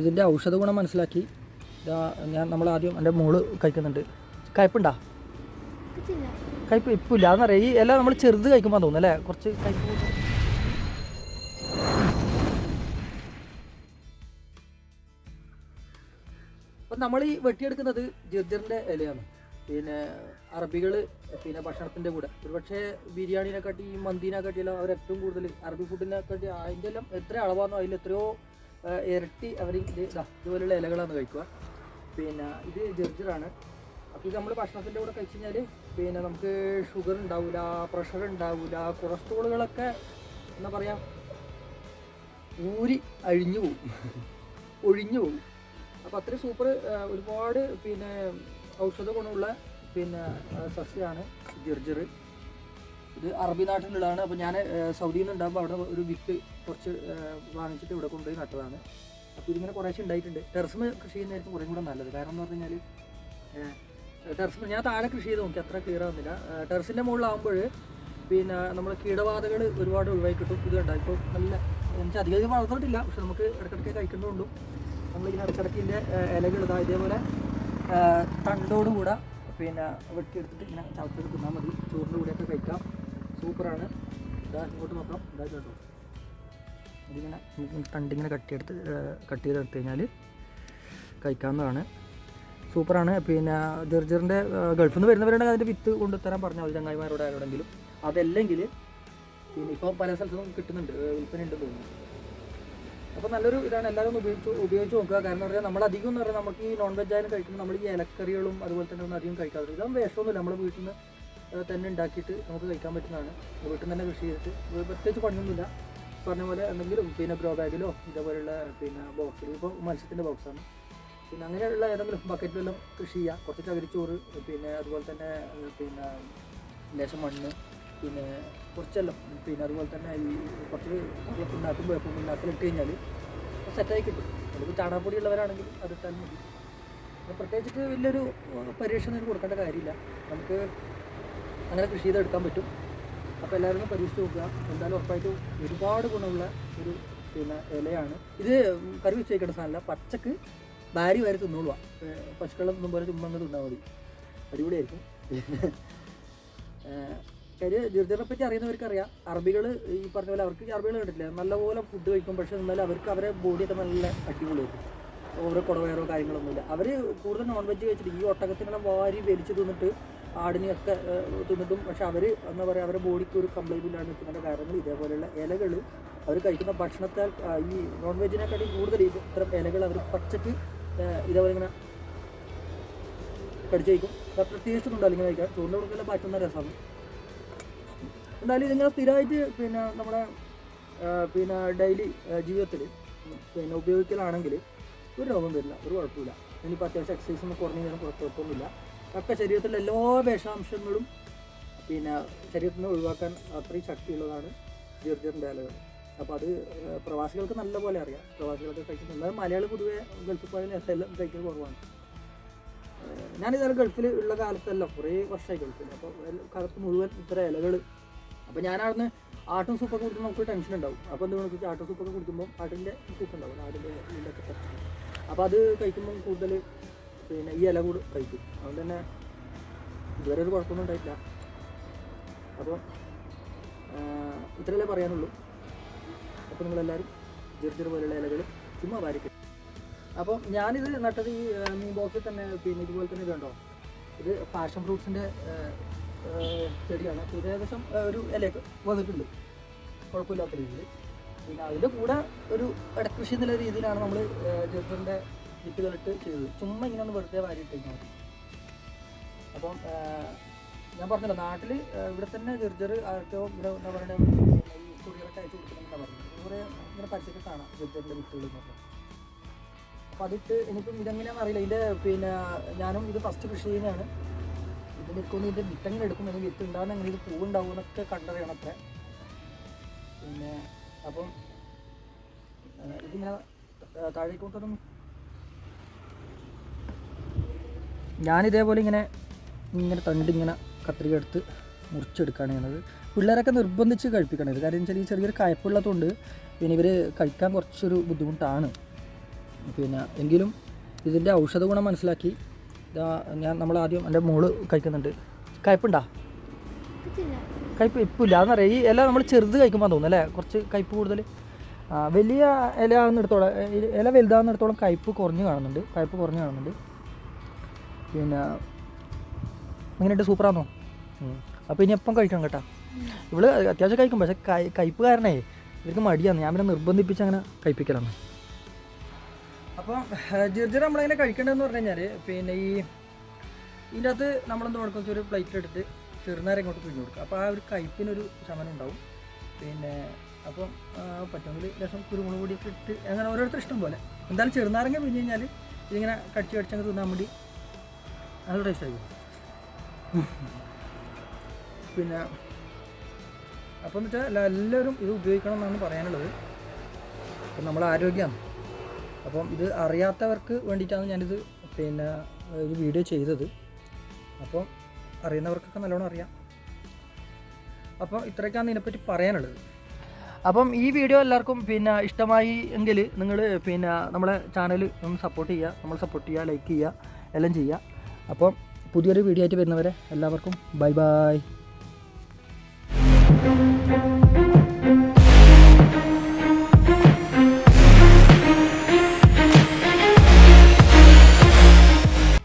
ഇതിന്റെ ഔഷധ ഗുണം മനസ്സിലാക്കി. ഞാൻ നമ്മൾ ആദ്യം എന്റെ മോൾ കഴിക്കുന്നുണ്ട്. കയ്പ്പുണ്ടാ? കയ്പ് ഇപ്പം ഇല്ല അതെന്നറിയാം? ഈ എല്ലാം നമ്മൾ ചെറുത് കഴിക്കുമ്പോൾ തോന്നുന്നു അല്ലേ? കുറച്ച്. അപ്പം നമ്മൾ ഈ വെട്ടിയെടുക്കുന്നത് ജർജറിന്റെ ഇലയാണ്. പിന്നെ അറബികൾ പിന്നെ ഭക്ഷണത്തിന്റെ കൂടെ. ഒരുപക്ഷെ ബിരിയാണിനെക്കാട്ടി ഈ മന്തിനെക്കാട്ടിയെല്ലാം അവർ ഏറ്റവും കൂടുതൽ അറബി ഫുഡിനെക്കാട്ടി അതിന്റെ എല്ലാം എത്ര അളവാണോ അതിൽ എത്രയോ ഇരട്ടി അവർ ഇത് ഇതാ ഇതുപോലുള്ള ഇലകളാണ് കഴിക്കുക. പിന്നെ ഇത് ജർജറാണ് അപ്പോൾ ഇത് നമ്മൾ ഭക്ഷണത്തിന്റെ കൂടെ കഴിച്ച് കഴിഞ്ഞാൽ പിന്നെ നമുക്ക് ഷുഗർ ഉണ്ടാവില്ല പ്രഷർ ഉണ്ടാവില്ല കൊളസ്ട്രോളുകളൊക്കെ എന്താ പറയുക ഊരി അഴിഞ്ഞു പോകും ഒഴിഞ്ഞു പോകും അപ്പോൾ അത്രയും സൂപ്പർ ഒരുപാട് പിന്നെ ഔഷധ ഗുണമുള്ള പിന്നെ സസ്യമാണ് ജിർജർ ഇത് അറബി നാട്ടിലുള്ളതാണ്. അപ്പോൾ ഞാൻ സൗദിയിൽ നിന്ന് ഉണ്ടാകുമ്പോൾ അവിടെ ഒരു വിത്ത് കുറച്ച് വാങ്ങിച്ചിട്ട് ഇവിടെ കൊണ്ടുപോയി നട്ടതാണ്. അപ്പോൾ ഇതിങ്ങനെ കുറേശ്ശെ ഉണ്ടായിട്ടുണ്ട്. ടെറസ്മ കൃഷി ചെയ്യുന്നതായിരിക്കും കുറേ കൂടെ നല്ലത്. കാരണം എന്ന് പറഞ്ഞു കഴിഞ്ഞാൽ ടെറസ് ഞാൻ താഴെ കൃഷി ചെയ്ത് നോക്കി. അത്ര ക്ലിയർ ആവുന്നില്ല. ടെറസിന്റെ മുകളിലാകുമ്പോൾ പിന്നെ നമ്മൾ കീടബാധകൾ ഒരുപാട് ഒഴിവായി കിട്ടും. ഇത് കണ്ടാൽ ഇപ്പോൾ നല്ല എനിക്ക് അധികം വളർന്നിട്ടില്ല. പക്ഷെ നമുക്ക് ഇടയ്ക്കിടയ്ക്ക് കഴിക്കുന്നുണ്ടും നമ്മളിങ്ങനെ ഇടയ്ക്കിടയ്ക്ക് ഇതിന്റെ ഇലകൾ ഇതാ ഇതേപോലെ തണ്ടോടുകൂടെ പിന്നെ വെട്ടിയെടുത്തിട്ട് ഇങ്ങനെ ചവച്ചത് തിന്നാൽ മതി. ചോറിന്റെ കൂടെയൊക്കെ കഴിക്കാം. സൂപ്പറാണ്. ഇങ്ങോട്ട് നോക്കാം. ഇതാ കേട്ടോ ഇതിങ്ങനെ തണ്ടിങ്ങനെ കട്ടിയെടുത്ത് കട്ട് ചെയ്തെടുത്ത് കഴിഞ്ഞാൽ കഴിക്കാവുന്നതാണ്. സൂപ്പറാണ്. പിന്നെ ജർജറിന്റെ ഗൾഫിൽ നിന്ന് വരുന്നവരുണ്ടെങ്കിൽ അതിന്റെ വിത്ത് കൊണ്ടുത്തരാൻ പറഞ്ഞാൽ മതി. ചങ്ങായിമാരോട് ആരോടെങ്കിലും. അതല്ലെങ്കിൽ പിന്നെ ഇപ്പോൾ പല സ്ഥലത്തും കിട്ടുന്നുണ്ട് വിൽപ്പന ഉണ്ട് തോന്നുന്നു. അപ്പോൾ നല്ലൊരു ഇതാണ്. എല്ലാവരും ഒന്ന് ഉപയോഗിച്ച് ഉപയോഗിച്ച് നോക്കുക. കാരണം പറഞ്ഞാൽ നമ്മൾ അധികം എന്ന് പറഞ്ഞാൽ നമുക്ക് ഈ നോൺ വെജ് ആയാലും കഴിക്കുമ്പോൾ നമ്മൾ ഈ ഇലക്കറികളും അതുപോലെ തന്നെ ഒന്നും അധികം കഴിക്കാറുണ്ട് ഇതൊന്നും വിഷമൊന്നുമില്ല. നമ്മൾ വീട്ടിൽ നിന്ന് തന്നെ ഉണ്ടാക്കിയിട്ട് നമുക്ക് കഴിക്കാൻ പറ്റുന്നതാണ്. വീട്ടിൽ നിന്ന് തന്നെ കൃഷി ചെയ്തിട്ട്. പ്രത്യേകിച്ച് പണിയൊന്നുമില്ല. പറഞ്ഞ പോലെ എന്തെങ്കിലും പിന്നെ ഗ്രോ ബാഗിലോ ഇതേപോലെയുള്ള പിന്നെ ബോക്സിൽ ഇപ്പോൾ മത്സ്യത്തിന്റെ ബോക്സാണ് പിന്നെ അങ്ങനെയുള്ള ഏതെങ്കിലും ബക്കറ്റിലെല്ലാം കൃഷി ചെയ്യുക കുറച്ച് ചകിരിച്ചോറ് പിന്നെ അതുപോലെ തന്നെ പിന്നെ ലേശം മണ്ണ് പിന്നെ കുറച്ചെല്ലാം പിന്നെ അതുപോലെ തന്നെ ഈ കുറച്ച് കറിയൊക്കെ വേപ്പം പിണ്ണാക്കിൽ ഉണ്ടാക്കലിട്ട് കഴിഞ്ഞാൽ സെറ്റായി കിട്ടും. അതിപ്പോൾ ചാണകപ്പൊടി ഉള്ളവരാണെങ്കിൽ അത് ഇട്ടാൽ മതി. പ്രത്യേകിച്ച് പ്രത്യേകിച്ചിട്ട് വലിയൊരു പരീക്ഷ ഒന്നും കൊടുക്കേണ്ട കാര്യമില്ല. നമുക്ക് അങ്ങനെ കൃഷി ചെയ്തെടുക്കാൻ പറ്റും. അപ്പോൾ എല്ലാവരും പരീക്ഷിച്ച് നോക്കുക. എന്തായാലും ഉറപ്പായിട്ടും ഒരുപാട് ഗുണമുള്ള ഒരു പിന്നെ ഇലയാണ്. ഇത് കറി വെച്ച് വയ്ക്കേണ്ട സാധനമല്ല. പച്ചക്ക് ഭാര്യ വരെ തിന്നോളുക. പശുക്കളെ തിന്നും പോലെ ചുമ്മാ അങ്ങ് തിന്നാൽ മതി. അടിപൊളിയായിരിക്കും. കാര്യം ദീർഘനെ പറ്റി അറിയുന്നവർക്ക് അറിയാം. അറബികൾ ഈ പറഞ്ഞ പോലെ അവർക്ക് അറബികൾ കണ്ടിട്ടില്ല. നല്ലപോലെ ഫുഡ് കഴിക്കും. പക്ഷേ എന്നാലും അവർക്ക് അവരെ ബോഡിയൊക്കെ നല്ല അടിപൊളിയായിരിക്കും. ഓരോ കുടവയറോ കാര്യങ്ങളൊന്നുമില്ല. അവർ കൂടുതൽ നോൺ വെജ് കഴിച്ചിട്ട് ഈ ഒട്ടകത്തിനെ വാരി വലിച്ച് തിന്നിട്ട് ആടിനെയൊക്കെ തിന്നിട്ടും. പക്ഷെ അവർ എന്താ പറയുക അവരുടെ ബോഡിക്ക് ഒരു കംപ്ലൈന്റ് ഇല്ലാതെ നിൽക്കുന്നതിന്റെ കാരണങ്ങൾ ഇതേപോലെയുള്ള ഇലകൾ അവർ കഴിക്കുന്ന ഭക്ഷണത്താൽ ഈ നോൺ വെജിനെക്കാട്ടി കൂടുതൽ ഇത് ഇത്തരം ഇലകൾ അവർ പച്ചക്ക് ഇതേപോലെ ഇങ്ങനെ കടിച്ചു കഴിക്കും ടേസ്റ്റ് ഒന്നും ഉണ്ടാവില്ല ഇങ്ങനെ കഴിക്കാൻ. ചോറിന്റെ കൊടുക്കല പറ്റുന്ന രസമാണ് എന്തായാലും ഇതിങ്ങനെ സ്ഥിരമായിട്ട് പിന്നെ നമ്മുടെ പിന്നെ ഡെയിലി ജീവിതത്തിൽ പിന്നെ ഉപയോഗിക്കലാണെങ്കിൽ ഒരു രോഗം വരില്ല. ഒരു കുഴപ്പമില്ല. ഇനിയിപ്പോൾ അത്യാവശ്യം എക്സസൈസ് ഒന്നും കുറഞ്ഞു കഴിഞ്ഞാൽ കുഴപ്പമൊന്നുമില്ല. ഒക്കെ ശരീരത്തിലെ എല്ലാ വിഷാംശങ്ങളും പിന്നെ ശരീരത്തിൽ നിന്ന് ഒഴിവാക്കാൻ അത്രയും ശക്തിയുള്ളതാണ് ജീർജറിന്റെ ഇലകൾ അപ്പോൾ അത് പ്രവാസികൾക്ക് നല്ല പോലെ അറിയാം. പ്രവാസികൾക്ക് കഴിക്കുന്നുണ്ട് അത് മലയാളി പൊതുവെ ഗൾഫിൽ പോയാൽ എല്ലാം കഴിക്കുന്നത് കുറവാണ്. ഞാനിതുവരെ ഗൾഫിൽ ഉള്ള കാലത്തല്ല കുറേ വർഷമായി ഗൾഫിൽ. അപ്പോൾ കാലത്ത് മുഴുവൻ ഇത്ര ഇലകൾ അപ്പോൾ ഞാനവിടുന്ന് ആട്ടും സൂപ്പൊക്കെ കുടിക്കുമ്പോൾ നമുക്ക് ടെൻഷൻ ഉണ്ടാവും. അപ്പോൾ എന്ത് നമുക്ക് ആട്ടും സൂപ്പൊക്കെ കുടിക്കുമ്പോൾ ആട്ടിന്റെ സൂപ്പ് ഉണ്ടാവും ആടിന്റെ ഇതൊക്കെ അപ്പോൾ അത് കഴിക്കുമ്പോൾ കൂടുതൽ പിന്നെ ഈ ഇല കൂടി കഴിക്കും. അതുകൊണ്ട് തന്നെ ഇതുവരെ ഒരു കുഴപ്പമൊന്നും ഉണ്ടായിട്ടില്ല. അപ്പോൾ ഇത്രയല്ലേ പറയാനുള്ളൂ. അപ്പോൾ നിങ്ങളെല്ലാവരും ചെറു പോലെയുള്ള ഇലകൾ ചുമ്മാ വാരിക്കും. അപ്പോൾ ഞാനിത് നട്ടത് ഈ മീൻ ബോക്സിൽ തന്നെ പിന്നെ ഇതുപോലെ തന്നെ ഇതുണ്ടോ? ഇത് പാഷൻ ഫ്രൂട്ട്സിന്റെ ചെടിയാണ്. ഇത് ഏകദേശം ഒരു ഇലയൊക്കെ വന്നിട്ടുണ്ട്. കുഴപ്പമില്ലാത്ത രീതിയിൽ. പിന്നെ അതിന്റെ കൂടെ ഒരു ഇടക്കൃഷി എന്നുള്ള രീതിയിലാണ് നമ്മൾ ജെറിന്റെ വിത്തുകളിട്ട് ചെയ്തത്. ചുമ്മാ ഇങ്ങനെ ഒന്ന് വെറുതെ വാരിയിട്ടേക്കാൻ മതി. അപ്പം ഞാൻ പറഞ്ഞല്ലോ നാട്ടിൽ ഇവിടെ തന്നെ ജെർജർ ആർക്കോ ഇവിടെ എന്താ പറയുക ഈ കുടികളൊക്കെ അയച്ചു കൊടുക്കുന്നുണ്ടെന്നാണ് പറഞ്ഞത്. കുറേ ഇങ്ങനെ പരസ്യമൊക്കെ കാണാം ജെർജറിന്റെ വിത്തുകൾ എന്ന് പറഞ്ഞാൽ. അപ്പോൾ അതിട്ട് എനിക്കും ഇതെങ്ങനെയാണെന്ന് അറിയില്ല. ഇതിന്റെ പിന്നെ ഞാനും ഇത് ഫസ്റ്റ് കൃഷി ചെയ്യുന്നതാണ്. ഇത് നിൽക്കുന്നു ഇതിന്റെ വിത്തെങ്ങനെ എടുക്കും. എനിക്ക് വിത്ത് ഉണ്ടാകുന്ന എങ്ങനെ ഇത് പൂവുണ്ടാവും എന്നൊക്കെ കണ്ടറിയണം അത്ര. പിന്നെ അപ്പം ഇതിങ്ങനെ ആ, ഞാനിതേപോലെ ഇങ്ങനെ ഇങ്ങനെ തണ്ട് ഇങ്ങനെ കത്രിക എടുത്ത് മുറിച്ചെടുക്കുകയാണ് ചെയ്യുന്നത് പിള്ളേരൊക്കെ നിർബന്ധിച്ച് കഴിപ്പിക്കണത് കാര്യം വെച്ചാൽ ഈ ചെറിയൊരു കയ്പുള്ളതുകൊണ്ട് പിന്നെ ഇവർ കഴിക്കാൻ കുറച്ചൊരു ബുദ്ധിമുട്ടാണ്. പിന്നെ എങ്കിലും ഇതിന്റെ ഔഷധ ഗുണം മനസ്സിലാക്കി ഇതാ ഞാൻ നമ്മൾ ആദ്യം എന്റെ മോൾ കഴിക്കുന്നുണ്ട്. കയ്പുണ്ടാ കയ്പ് ഇപ്പില്ല. അതെന്നറിയാം? ഈ ഇല നമ്മൾ ചെറുത് കഴിക്കുമ്പോൾ തോന്നുന്നു അല്ലേ? കുറച്ച് കയ്പ് കൂടുതൽ വലിയ ഇല ആകുന്നിടത്തോളം ഇല വലുതാകുന്നിടത്തോളം കയ്പ് കുറഞ്ഞ് കാണുന്നുണ്ട്. കയ്പ് കുറഞ്ഞ് കാണുന്നുണ്ട്. പിന്നെ എങ്ങനെയുണ്ട് സൂപ്പറാന്നോ? അപ്പോൾ ഇനി എപ്പം കഴിക്കണം കേട്ടോ? ഇവൾ അത്യാവശ്യം കഴിക്കും പക്ഷെ കൈ കയ്പ് കാരണേ ഇവർക്ക് മടിയാണ്. ഞാൻ പിന്നെ നിർബന്ധിപ്പിച്ച് അങ്ങനെ കഴിപ്പിക്കലാണ്. അപ്പോൾ ജിർജർ നമ്മളെങ്ങനെ കഴിക്കേണ്ടതെന്ന് പറഞ്ഞു കഴിഞ്ഞാൽ പിന്നെ ഈ ഇതിന്റെ അകത്ത് നമ്മളെന്ത് കൊടുക്കും ഒരു പ്ലേറ്റ് എടുത്ത് ചെറുനേരം ഇങ്ങോട്ട് പിഴിഞ്ഞ് കൊടുക്കുക. അപ്പോൾ ആ ഒരു കയ്പ്പിനൊരു ശമനം ഉണ്ടാവും. പിന്നെ അപ്പം പറ്റുമെങ്കിൽ രസം കുരുമുളക് പൊടിയൊക്കെ ഇട്ട് അങ്ങനെ ഓരോരുത്തർ ഇഷ്ടം പോലെ. എന്തായാലും ചെറുനാരങ്ങ പിഴിഞ്ഞ് കഴിഞ്ഞാൽ ഇതിങ്ങനെ കടിച്ച് കടിച്ചങ്ങ് തിന്നാൻ വേണ്ടി നല്ല ടേസ്റ്റ് ആയിരിക്കും. പിന്നെ അപ്പം എന്ന് വെച്ചാൽ എല്ലാവരും ഇത് ഉപയോഗിക്കണം എന്നാണ് പറയാനുള്ളത്. അപ്പം നമ്മൾ ആരോഗ്യമാണ് അപ്പം ഇത് അറിയാത്തവർക്ക് വേണ്ടിയിട്ടാണ് ഞാനിത് പിന്നെ ഒരു വീഡിയോ ചെയ്തത്. അപ്പം അറിയുന്നവർക്കൊക്കെ നല്ലോണം അറിയാം. അപ്പം ഇത്രയൊക്കെയാണ് ഇതിനെപ്പറ്റി പറയാനുള്ളത്. അപ്പം ഈ വീഡിയോ എല്ലാവർക്കും പിന്നെ ഇഷ്ടമായി എങ്കിൽ നിങ്ങൾ പിന്നെ നമ്മളെ ചാനൽ ഒന്ന് സപ്പോർട്ട് ചെയ്യുക. നമ്മൾ സപ്പോർട്ട് ചെയ്യുക ലൈക്ക് ചെയ്യുക എല്ലാം ചെയ്യുക. അപ്പം പുതിയൊരു വീഡിയോ ആയിട്ട് വരുന്നവരെ എല്ലാവർക്കും ബൈ ബൈ.